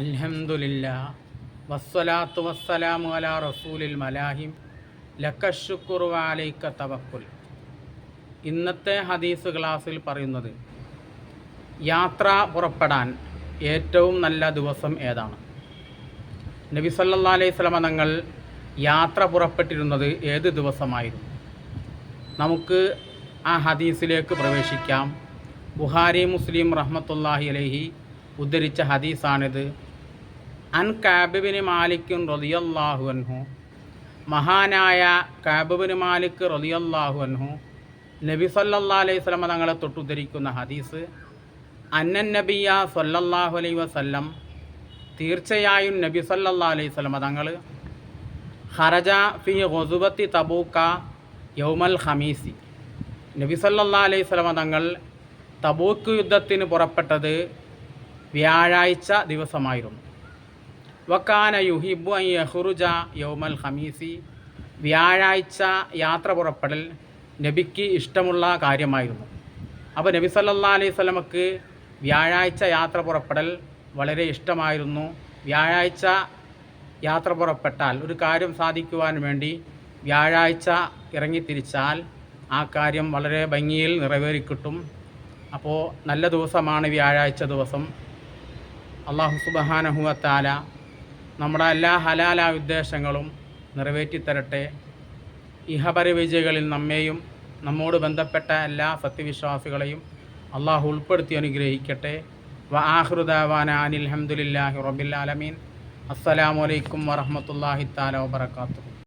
അൽഹംദുലില്ല വസ്സലാത്തു വസ്സലാമു അലാ റസൂലിൽ മലാഹിം. ലക്കഷുക്കുറുവാലൈക്ക തവക്കുൽ. ഇന്നത്തെ ഹദീസ് ക്ലാസ്സിൽ പറയുന്നത് യാത്ര പുറപ്പെടാൻ ഏറ്റവും നല്ല ദിവസം ഏതാണ്? നബി സല്ലാ അലൈഹി സ്വലമ തങ്ങൾ യാത്ര പുറപ്പെട്ടിരുന്നത് ഏത് ദിവസമായിരുന്നു? നമുക്ക് ആ ഹദീസിലേക്ക് പ്രവേശിക്കാം. ബുഹാരി മുസ്ലിം റഹ്മത്തുല്ലാഹി അലൈഹി ഉദ്ധരിച്ച ഹദീസാണിത്. അൻ കാബിബിന് മാലിക്കും റളിയല്ലാഹു അൻഹു. മഹാനായ കാബിബിന് മാലിക് റളിയല്ലാഹു അൻഹു. നബി സല്ലല്ലാ അലൈഹി സ്വലമ തങ്ങളെ തൊട്ടുദ്ധരിക്കുന്ന ഹദീസ് അന്നൻ നബിയ സല്ലല്ലാഹു അലൈഹി വസല്ലം തീർച്ചയായും നബി സല്ലല്ലാ അലൈഹി സ്വലമ തങ്ങൾ ഹറജ ഫി ഹൊസുബത്തി തബൂക്ക യൗമൽ ഹമീസി നബി സല്ലല്ലാ അലൈഹി സ്വലമ തങ്ങൾ തബൂക്ക് യുദ്ധത്തിന് പുറപ്പെട്ടത് വ്യാഴാഴ്ച ദിവസമായിരുന്നു. വക്കാന യുഹിബു അൻ യഹ്റുജ യൗമൽ ഖമീസി. വ്യാഴാഴ്ച യാത്ര പുറപ്പെടൽ നബിക്ക് ഇഷ്ടമുള്ള കാര്യമായിരുന്നു. അപ്പോൾ നബി സല്ലല്ലാഹു അലൈഹി സ്വലമക്ക് വ്യാഴാഴ്ച യാത്ര പുറപ്പെടൽ വളരെ ഇഷ്ടമായിരുന്നു. വ്യാഴാഴ്ച യാത്ര പുറപ്പെട്ടാൽ ഒരു കാര്യം സാധിക്കുവാൻ വേണ്ടി വ്യാഴാഴ്ച ഇറങ്ങിത്തിരിച്ചാൽ ആ കാര്യം വളരെ ഭംഗിയിൽ നിറവേറിക്കിട്ടും അപ്പോൾ നല്ല ദിവസമാണ് വ്യാഴാഴ്ച ദിവസം. അള്ളാഹു സുബഹാനഹുവത്താല നമ്മുടെ എല്ലാ ഹലാല ഉദ്ദേശങ്ങളും നിറവേറ്റിത്തരട്ടെ. ഇഹപര വിജയികളിൽ നമ്മെയും നമ്മോട് ബന്ധപ്പെട്ട എല്ലാ സത്യവിശ്വാസികളെയും അള്ളാഹു ഉൾപ്പെടുത്തി അനുഗ്രഹിക്കട്ടെ. വ ആഹൃദാവാന അനിൽ അഹമ്മദില്ലാഹി റബിൽ ആലമീൻ. അസ്സലാമലൈക്കും വറഹമത്തല്ലാഹി താല വാത്തു